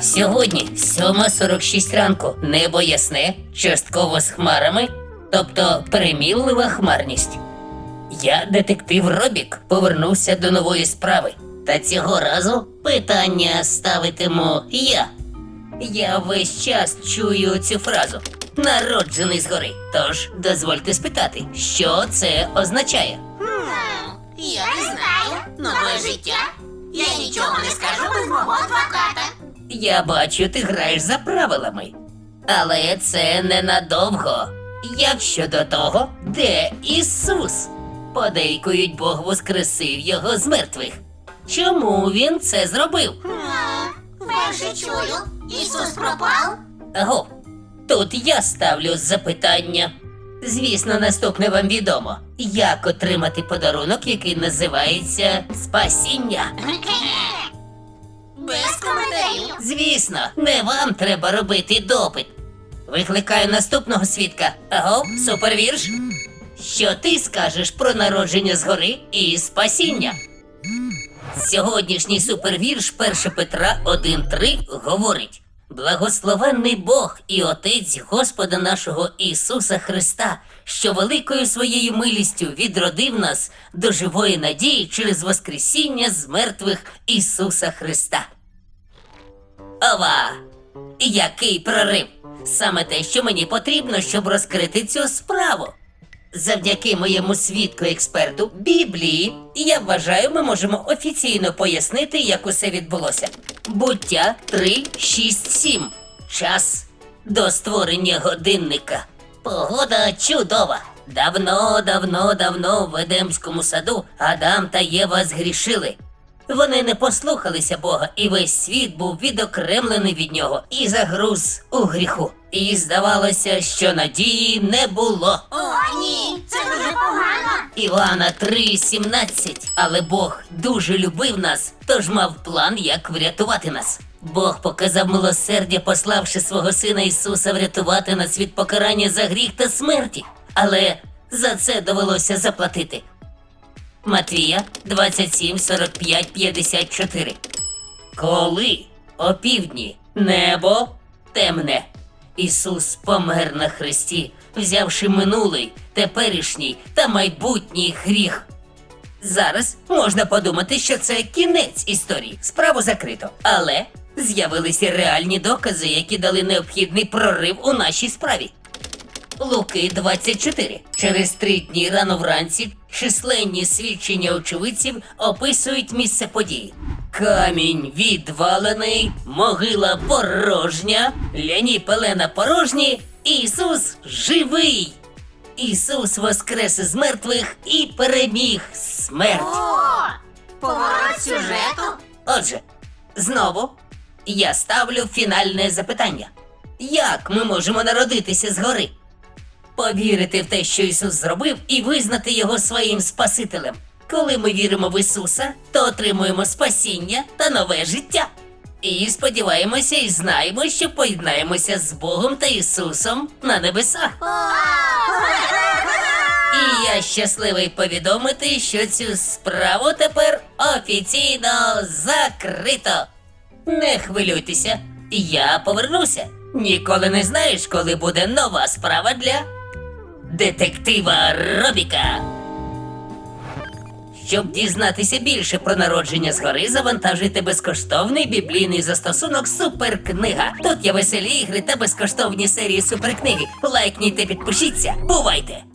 Сьогодні 7.46 ранку. Небо ясне, частково з хмарами, тобто переміллива хмарність. Я, детектив Робік, повернувся до нової справи. Та цього разу питання ставитиму я. Я весь час чую цю фразу народжений згори. Тож дозвольте спитати, що це означає. Я не знаю. Нове життя. Я нічого не скажу без мого адвоката. Я бачу, ти граєш за правилами. Але це ненадовго. Як щодо того, де Ісус? Подейкують Бог воскресив його з мертвих. Чому він це зробив? Хм, Вперше чую. Ісус пропав. Аго, тут я ставлю запитання. Звісно, наступне вам відомо. Як отримати подарунок, який називається спасіння? Без коментарів. Звісно, не вам треба робити допит. Викликаю наступного свідка. Аго, супервірш. Що ти скажеш про народження згори і спасіння? Сьогоднішній супервірш 1 Петра 1.3 говорить: Благословенний Бог і Отець Господа нашого Ісуса Христа, що великою своєю милістю відродив нас до живої надії через Воскресіння з мертвих Ісуса Христа. Ова! Який прорив! Саме те, що мені потрібно, щоб розкрити цю справу. Завдяки моєму свідку експерту Біблії, я вважаю, ми можемо офіційно пояснити, як усе відбулося. Буття 3, 6, 7. Час до створення годинника. Погода чудова. Давно, давно, давно в Едемському саду Адам та Єва згрішили. Вони не послухалися Бога, і весь світ був відокремлений від нього і загруз у гріху. І здавалося, що надії не було. Івана 3,17. Але Бог дуже любив нас, тож мав план, як врятувати нас. Бог показав милосердя, пославши свого сина Ісуса врятувати нас від покарання за гріх та смерті. Але за це довелося заплатити. Матвія 27, 45, 54. Коли опівдні небо темне, Ісус помер на хресті, взявши минулий, теперішній та майбутній гріх. Зараз можна подумати, що це кінець історії. Справу закрито. Але з'явилися реальні докази, які дали необхідний прорив у нашій справі. Луки 24. Через три дні рано вранці численні свідчення очевидців описують місце події. Камінь відвалений, могила порожня, ляні пелена порожні, Ісус живий. Ісус воскрес із мертвих і переміг смерть. О, поворот сюжету. Отже, знову я ставлю фінальне запитання: як ми можемо народитися згори? Повірити в те, що Ісус зробив, і визнати його своїм Спасителем. Коли ми віримо в Ісуса, то отримуємо спасіння та нове життя. І сподіваємося і знаємо, що поєднаємося з Богом та Ісусом на небесах. І я щасливий повідомити, що цю справу тепер офіційно закрито. Не хвилюйтеся, я повернуся. Ніколи не знаєш, коли буде нова справа для детектива Робіка. Щоб дізнатися більше про народження згори, завантажуйте безкоштовний біблійний застосунок Суперкнига. Тут є веселі ігри та безкоштовні серії суперкниги. Лайкніть та підпишіться. Бувайте!